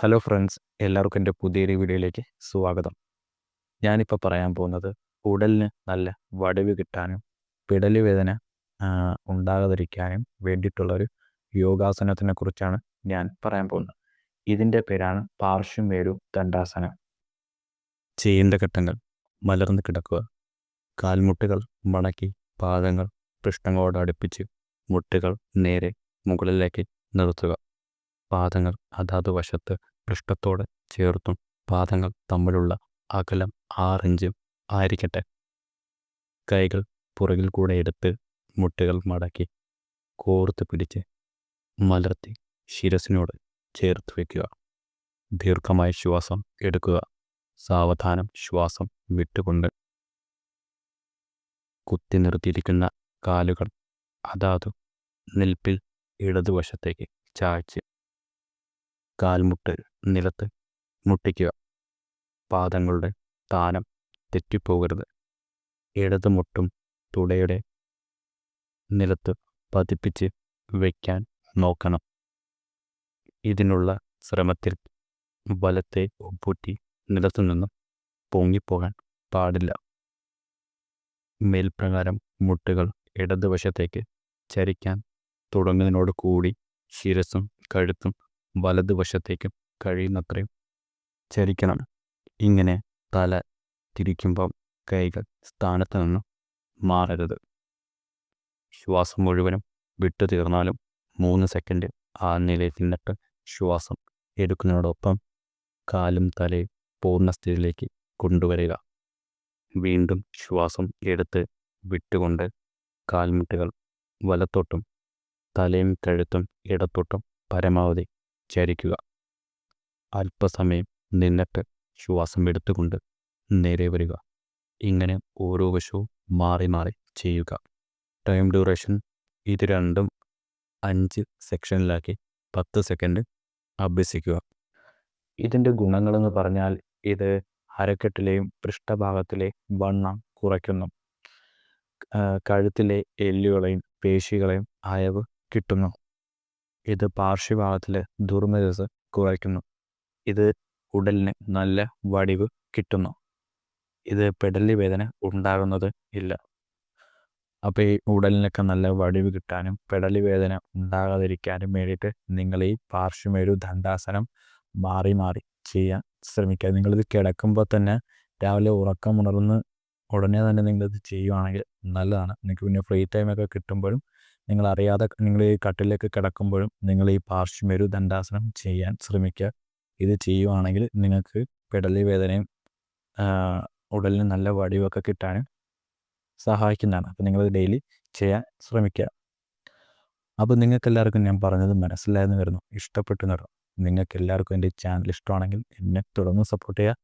Hello friends എല്ലാവർക്കും എന്റെ പുതിയൊരു വീഡിയോയിലേക്ക് സ്വാഗതം. ഞാനിപ്പോൾ പറയാൻ പോകുന്നത് ഉടലിന് നല്ല വടിവ് കിട്ടാനും പിടൽ വേദന ഉണ്ടാകാതിരിക്കാനും വേണ്ടിയിട്ടുള്ളൊരു യോഗാസനത്തിനെ കുറിച്ചാണ് ഞാൻ പറയാൻ പോകുന്നത്. ഇതിന്റെ പേരാണ് പാർശ്വമേരു ദണ്ഡാസനം. ചെയ്യേണ്ട ഘട്ടങ്ങൾ മലർന്ന് കിടക്കുക കാൽമുട്ടുകൾ മടക്കി പാദങ്ങൾ പൃഷ്ഠങ്ങളോട് അടുപ്പിച്ച് മുട്ടുകൾ നേരെ മുകളിലേക്ക് നിർത്തുക. പാദങ്ങൾ അതാത് വശത്ത് പൃഷ്ഠത്തോട് ചേർത്തും പാദങ്ങൾ തമ്മിലുള്ള അകലം ആറിഞ്ചും ആയിരിക്കട്ടെ. കൈകൾ പുറകിൽ കൂടെ എടുത്ത് മുട്ടുകൾ മടക്കി കോർത്ത് പിടിച്ച് മലർത്തി ശിരസിനോട് ചേർത്ത് വയ്ക്കുക ദീർഘമായ ശ്വാസം എടുക്കുക. സാവധാനം ശ്വാസം വിട്ടുകൊണ്ട് കുത്തി നിർത്തിയിരിക്കുന്ന കാലുകൾ അതാത് നിൽപ്പിൽ ഇടതുവശത്തേക്ക് ചായ്ച്ച് കാൽമുട്ട് നിലത്ത് മുട്ടിക്കുക. പാദങ്ങളുടെ സ്ഥാനം തെറ്റിപ്പോകരുത്. ഇടത് മുട്ടും തുടയുടെ നിലത്ത് പതിപ്പിച്ച് വയ്ക്കാൻ നോക്കണം. ഇതിനുള്ള ശ്രമത്തിൽ വലത്തെ ഒപ്പൂറ്റി നിലത്തു നിന്നും പൊങ്ങിപ്പോകാൻ പാടില്ല. മേൽപ്രകാരം മുട്ടുകൾ ഇടതുവശത്തേക്ക് ചരിക്കാൻ തുടങ്ങുന്നതിനോട് കൂടി ശിരസും കഴുത്തും വലതുവശത്തേക്കും കഴിയുന്നത്രയും ചരിക്കണം ഇങ്ങനെ തല തിരിക്കുമ്പം കൈകൾ സ്ഥാനത്ത് നിന്നും മാറരുത്. ശ്വാസം മുഴുവനും വിട്ടു തീർന്നാലും മൂന്ന് സെക്കൻഡ് ആ നിലയിൽ നിന്നിട്ട് ശ്വാസം എടുക്കുന്നതിനോടൊപ്പം കാലും തലയും പൂർണ സ്ഥിതിയിലേക്ക് കൊണ്ടുവരിക. വീണ്ടും ശ്വാസം എടുത്ത് വിട്ടുകൊണ്ട് കാൽമുട്ടുകൾ വലത്തോട്ടും തലയും കഴുത്തും ഇടത്തോട്ടും പരമാവധി ചരിക്കുക അല്പസമയം നിന്നിട്ട് ശ്വാസം എടുത്തുകൊണ്ട് നേരെ വരിക. ഇങ്ങനെ ഓരോ വശവും മാറി മാറി ചെയ്യുക. ടൈം ഡ്യൂറേഷൻ ഇത് രണ്ടും അഞ്ച് സെക്ഷനിലാക്കി പത്ത് സെക്കൻഡ് അഭ്യസിക്കുക. ഇതിന്റെ ഗുണങ്ങളെന്ന് പറഞ്ഞാൽ ഇത് അരക്കെട്ടിലെയും പൃഷ്ഠഭാഗത്തിലെ വണ്ണം കുറയ്ക്കുന്നു. കഴുത്തിലെ എല്ലുകളെയും പേശികളെയും അയവ് കിട്ടുന്നു. ഇത് പാർശ്വഭാഗത്തിലെ ദുർമരസ് കുറയ്ക്കുന്നു. ഇത് ഉടലിന് നല്ല വടിവ് കിട്ടുന്നു. ഇത് പെടലി വേദന ഉണ്ടാകുന്നത് ഇല്ല. അപ്പോൾ ഈ ഉടലിനൊക്കെ നല്ല വടിവ് കിട്ടാനും പെടലി വേദന ഉണ്ടാകാതിരിക്കാനും വേണ്ടിയിട്ട് നിങ്ങൾ ഈ പാർശ്വമേരു ദണ്ഡാസനം മാറി മാറി ചെയ്യാൻ ശ്രമിക്കുക. നിങ്ങളിത് കിടക്കുമ്പോൾ തന്നെ രാവിലെ ഉറക്കം ഉണർന്ന് ഉടനെ തന്നെ നിങ്ങളിത് ചെയ്യുവാണെങ്കിൽ നല്ലതാണ്. നിങ്ങൾക്ക് പിന്നെ ഫ്രീ ടൈമൊക്കെ കിട്ടുമ്പോഴും നിങ്ങൾ അറിയാതെ നിങ്ങൾ ഈ കട്ടിലേക്ക് കിടക്കുമ്പോഴും നിങ്ങൾ ഈ പാർശ്വമേരു ദണ്ഡാസനം ചെയ്യാൻ ശ്രമിക്കുക. ഇത് ചെയ്യുവാണെങ്കിൽ നിങ്ങൾക്ക് പെടലി വേദനയും ഉടലിന് നല്ല വടിവൊക്കെ കിട്ടാനും സഹായിക്കുന്നതാണ്. അപ്പോൾ നിങ്ങൾ ഡെയിലി ചെയ്യാൻ ശ്രമിക്കുക. അപ്പോൾ നിങ്ങൾക്ക് എല്ലാവർക്കും ഞാൻ പറഞ്ഞത് മനസ്സിലായെന്ന് വരുന്നു. ഇഷ്ടപ്പെട്ടു നിറം നിങ്ങൾക്ക് എല്ലാവർക്കും എന്റെ ചാനൽ ഇഷ്ടമാണെങ്കിൽ എന്നെ തുടർന്ന് സപ്പോർട്ട് ചെയ്യുക.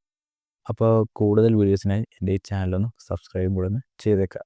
അപ്പോൾ കൂടുതൽ വീഡിയോസിനായി എന്റെ ഈ ചാനലൊന്ന് സബ്സ്ക്രൈബ് കൂടെ ഒന്ന് ചെയ്തേക്കുക.